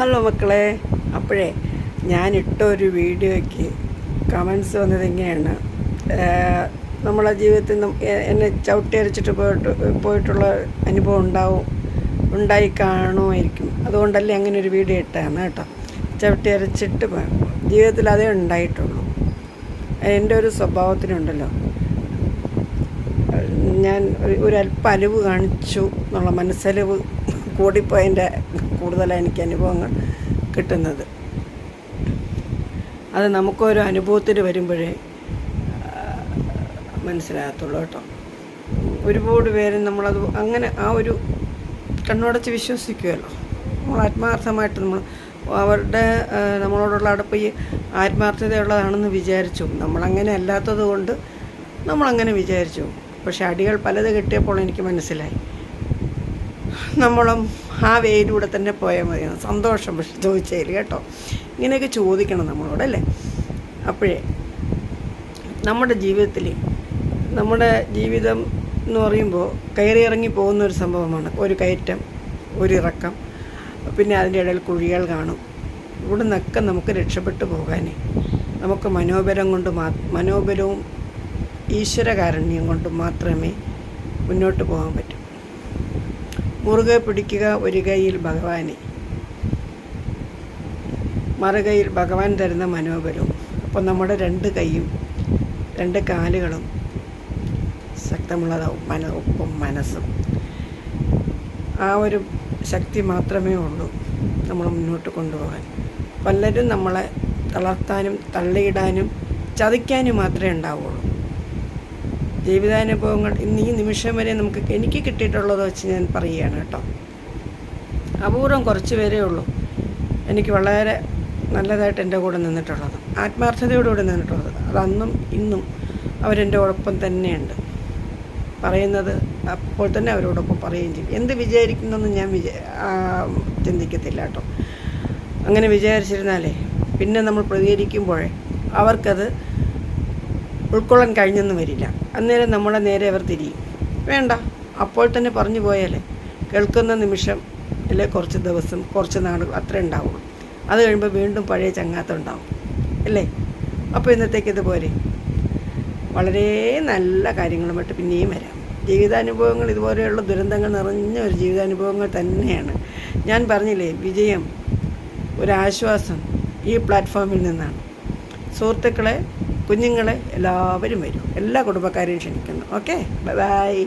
Hello മക്കളെ. അപ്പോഴേ ഇട്ട ഒരു വീഡിയോയ്ക്ക് കമൻസ് വന്നത് ഇങ്ങനെയാണ്. നമ്മളെ ജീവിതത്തിൽ എന്നെ ചവിട്ടി അരച്ചിട്ട് പോയിട്ട് പോയിട്ടുള്ള അനുഭവം ഉണ്ടാവും ഉണ്ടായി കാണുമായിരിക്കും. അതുകൊണ്ടല്ലേ അങ്ങനെ ഒരു വീഡിയോ ഇട്ടാണ് കേട്ടോ. ചവിട്ടി അരച്ചിട്ട് പോ- ജീവിതത്തിൽ അതേ ഉണ്ടായിട്ടുള്ളൂ. എന്റെ ഒരു സ്വഭാവത്തിനുണ്ടല്ലോ. ഞാൻ ഒരു അല്പ അലിവ് കാണിച്ചു എന്നുള്ള മനസ്സലിവ് കൂടിപ്പോയതിന്റെ കൂടുതൽ എനിക്ക് അനുഭവങ്ങൾ കിട്ടുന്നത്. അത് നമുക്കൊരു അനുഭവത്തിൽ വരുമ്പോഴേ മനസ്സിലാകത്തുള്ളൂ കേട്ടോ. ഒരുപാട് പേര് നമ്മളത് അങ്ങനെ ആ ഒരു കണ്ണുടച്ച് വിശ്വസിക്കുമല്ലോ നമ്മൾ ആത്മാർത്ഥമായിട്ട് നമ്മൾ അവരുടെ നമ്മളോടുള്ള അടുപ്പ് ഈ ആത്മാർത്ഥതയുള്ളതാണെന്ന് വിചാരിച്ചു. നമ്മളങ്ങനെ അല്ലാത്തത് കൊണ്ട് നമ്മളങ്ങനെ വിചാരിച്ചു. പക്ഷെ അടികൾ പലത് കിട്ടിയപ്പോൾ എനിക്ക് മനസ്സിലായി. നമ്മളും ആ വേയിലൂടെ തന്നെ പോയാൽ മതി. സന്തോഷം പക്ഷെ ചോദിച്ചതിൽ കേട്ടോ. ഇങ്ങനെയൊക്കെ ചോദിക്കണം നമ്മളോട് അല്ലേ? അപ്പോഴേ നമ്മുടെ ജീവിതത്തിൽ നമ്മുടെ ജീവിതം എന്ന് പറയുമ്പോൾ കയറി ഇറങ്ങി പോകുന്ന ഒരു സംഭവമാണ്. ഒരു കയറ്റം ഒരു ഇറക്കം പിന്നെ അതിന്റെ ഇടയിൽ കുഴികൾ കാണും. ഇവിടെ നിന്നൊക്കെ നമുക്ക് രക്ഷപ്പെട്ടു പോകാനേ. നമുക്ക് മനോബലം കൊണ്ട് മാ മനോബലവും ഈശ്വരകാരുണ്യം കൊണ്ട് മാത്രമേ മുന്നോട്ട് പോകാൻ പറ്റൂ. മുറുകെ പിടിക്കുക ഒരു കൈയിൽ ഭഗവാനെ. മറുകൈയിൽ ഭഗവാൻ തരുന്ന മനോബലവും അപ്പോൾ നമ്മുടെ രണ്ട് കൈയും രണ്ട് കാലുകളും ശക്തമുള്ളതാവും. മന ഒപ്പം മനസ്സും. ആ ഒരു ശക്തി മാത്രമേ ഉള്ളൂ നമ്മൾ മുന്നോട്ട് കൊണ്ടുപോകാൻ. പലരും നമ്മളെ തളർത്താനും തള്ളിയിടാനും ചതിക്കാനും മാത്രമേ ഉണ്ടാവുള്ളൂ. ജീവിതാനുഭവങ്ങൾ ഇന്ന് ഈ നിമിഷം വരെ നമുക്ക് എനിക്ക് കിട്ടിയിട്ടുള്ളത് വെച്ച് ഞാൻ പറയുകയാണ് കേട്ടോ. അപൂർവം കുറച്ച് പേരേ ഉള്ളൂ. എനിക്ക് വളരെ നല്ലതായിട്ട് എന്റെ കൂടെ നിന്നിട്ടുള്ളത്. ആത്മാർത്ഥതയോടുകൂടി നിന്നിട്ടുള്ളത്. അത് അന്നും ഇന്നും അവരെന്റെ ഒപ്പം തന്നെയുണ്ട്. പറയുന്നത് അപ്പോൾ തന്നെ അവരോടൊപ്പം പറയുകയും ചെയ്യും. എന്ത് വിചാരിക്കുന്നതെന്ന് ഞാൻ വിചാ ചിന്തിക്കത്തില്ല കേട്ടോ. അങ്ങനെ വിചാരിച്ചിരുന്നാലേ പിന്നെ നമ്മൾ പ്രതികരിക്കുമ്പോഴേ അവർക്കത് ഉൾക്കൊള്ളാൻ കഴിഞ്ഞെന്ന് വരില്ല. അന്നേരം നമ്മളെ നേരെ അവർ തിരിയും. വേണ്ട അപ്പോൾ തന്നെ പറഞ്ഞു പോയാലേ. കേൾക്കുന്ന നിമിഷം അല്ലെ കുറച്ച് ദിവസം കുറച്ച് നാൾ അത്ര ഉണ്ടാവുള്ളൂ. അത് കഴിയുമ്പോൾ വീണ്ടും പഴയ ചങ്ങാത്തം ഉണ്ടാവും. അല്ലേ? അപ്പോൾ ഇന്നത്തേക്ക് ഇതുപോലെ വളരെ നല്ല കാര്യങ്ങളുമായിട്ട് പിന്നെയും വരാം. ജീവിതാനുഭവങ്ങൾ ഇതുപോലെയുള്ള ദുരന്തങ്ങൾ നിറഞ്ഞ ഒരു ജീവിതാനുഭവങ്ങൾ തന്നെയാണ്. ഞാൻ പറഞ്ഞില്ലേ വിജയം ഒരാശ്വാസം ഈ പ്ലാറ്റ്ഫോമിൽ നിന്നാണ്. സുഹൃത്തുക്കളെ കുഞ്ഞുങ്ങളെ എല്ലാവരും വരും. എല്ലാ കുടുംബക്കാരെയും ക്ഷണിക്കുന്നു. ഓക്കെ? ബൈ